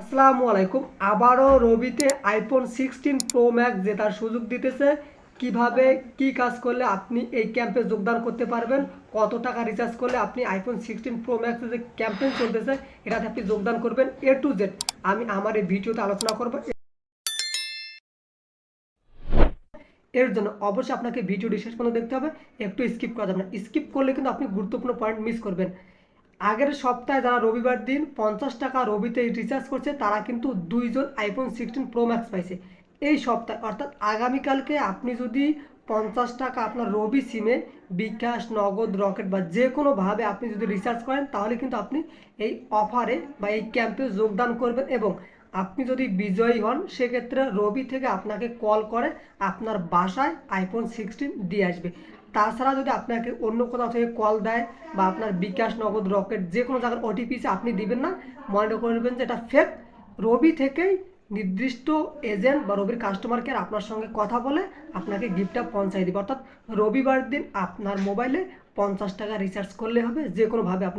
আসসালামু আলাইকুম। আবারও রবিতে আইফোন সিক্সটিন প্রো ম্যাক্স জেতার সুযোগ দিতেছে। কীভাবে কি কাজ করলে আপনি এই ক্যাম্পে যোগদান করতে পারবেন? কত টাকা রিচার্জ করলে আপনি আইফোন সিক্সটিন প্রো ম্যাক্সের যে ক্যাম্পেইন চলতেছে, এটাতে আপনি যোগদান করবেন এ টু জেড আমি আমার এই ভিডিওতে আলোচনা করব। এর জন্য অবশ্যই আপনাকে ভিডিওটি শেষ পর্যন্ত দেখতে হবে। একটু স্কিপ করা যাবে না। স্কিপ করলে কিন্তু আপনি গুরুত্বপূর্ণ পয়েন্ট মিস করবেন। আগের সপ্তাহে যারা রবিবার দিন পঞ্চাশ টাকা রবিতে রিচার্জ করছে, তারা কিন্তু দুইজন আইফোন সিক্সটিন প্রো ম্যাক্স পাইছে। এই সপ্তাহে, অর্থাৎ আগামীকালকে আপনি যদি পঞ্চাশ টাকা আপনার রবি সিমে বিকাশ, নগদ, রকেট বা যে কোনোভাবে আপনি যদি রিচার্জ করেন, তাহলে কিন্তু আপনি এই অফারে বা এই ক্যাম্পে যোগদান করবেন এবং আপনি যদি বিজয়ী হন, সেক্ষেত্রে রবি থেকে আপনাকে কল করে আপনার বাসায় আইফোন সিক্সটিন দিয়ে আসবে। তাছাড়া যদি আপনাকে অন্য কোথাও থেকে কল দেয় বা আপনার বিকাশ নগদ, রকেট যে কোনো জায়গার ওটিপি আপনি দিবেন না, মনে করবেন যে এটা ফেক রবি থেকেই নির্দিষ্ট এজেন্ট বা রবির কাস্টমার কেয়ার আপনার সঙ্গে কথা বলে আপনাকে গিফটটা পৌঁছাই দিবে। অর্থাৎ রবিবার দিন আপনার মোবাইলে পঞ্চাশ টাকা রিচার্জ করলে হবে যে কোনোভাবে আপনি